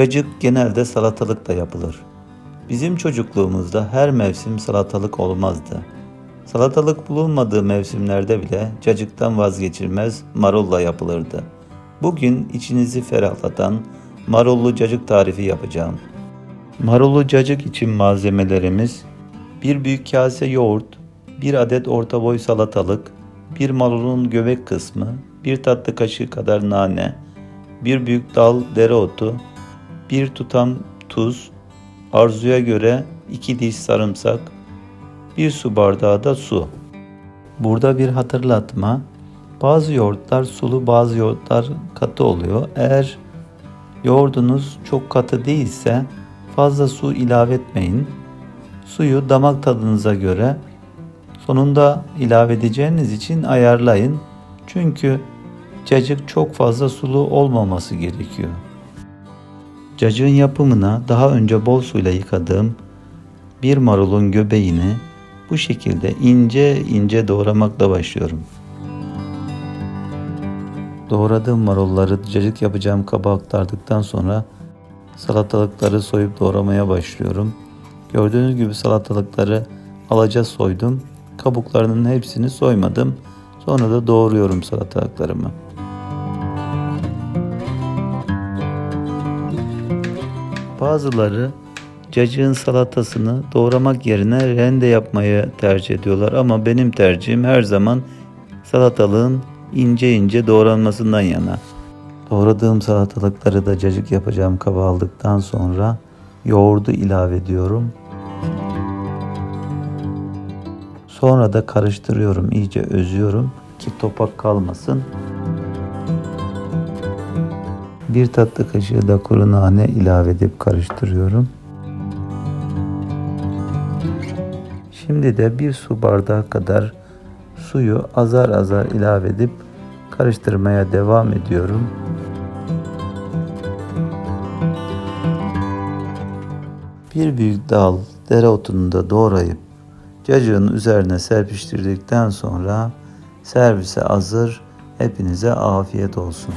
Cacık genelde salatalıkla yapılır. Bizim çocukluğumuzda her mevsim salatalık olmazdı. Salatalık bulunmadığı mevsimlerde bile cacıktan vazgeçilmez marulla yapılırdı. Bugün içinizi ferahlatan marullu cacık tarifi yapacağım. Marullu cacık için malzemelerimiz 1 büyük kase yoğurt, 1 adet orta boy salatalık, 1 marulun göbek kısmı, 1 tatlı kaşığı kadar nane, 1 büyük dal dereotu, 1 tutam tuz, arzuya göre 2 diş sarımsak, 1 su bardağı da su. Burada bir hatırlatma. Bazı yoğurtlar sulu, bazı yoğurtlar katı oluyor. Eğer yoğurdunuz çok katı değilse fazla su ilave etmeyin. Suyu damak tadınıza göre sonunda ilave edeceğiniz için ayarlayın. Çünkü cacık çok fazla sulu olmaması gerekiyor. Cacığın yapımına daha önce bol suyla yıkadığım bir marulun göbeğini bu şekilde ince ince doğramakla başlıyorum. Doğradığım marulları cacık yapacağım kaba aktardıktan sonra salatalıkları soyup doğramaya başlıyorum. Gördüğünüz gibi salatalıkları alaca soydum. Kabuklarının hepsini soymadım. Sonra da doğruyorum salatalıklarımı. Bazıları cacığın salatasını doğramak yerine rende yapmayı tercih ediyorlar ama benim tercihim her zaman salatalığın ince ince doğranmasından yana. Doğradığım salatalıkları da cacık yapacağım kaba aldıktan sonra yoğurdu ilave ediyorum. Sonra da karıştırıyorum, iyice özüyorum ki topak kalmasın. Bir tatlı kaşığı da kuru nane ilave edip karıştırıyorum. Şimdi de bir su bardağı kadar suyu azar azar ilave edip karıştırmaya devam ediyorum. Bir büyük dal dereotunu da doğrayıp cacığın üzerine serpiştirdikten sonra servise hazır. Hepinize afiyet olsun.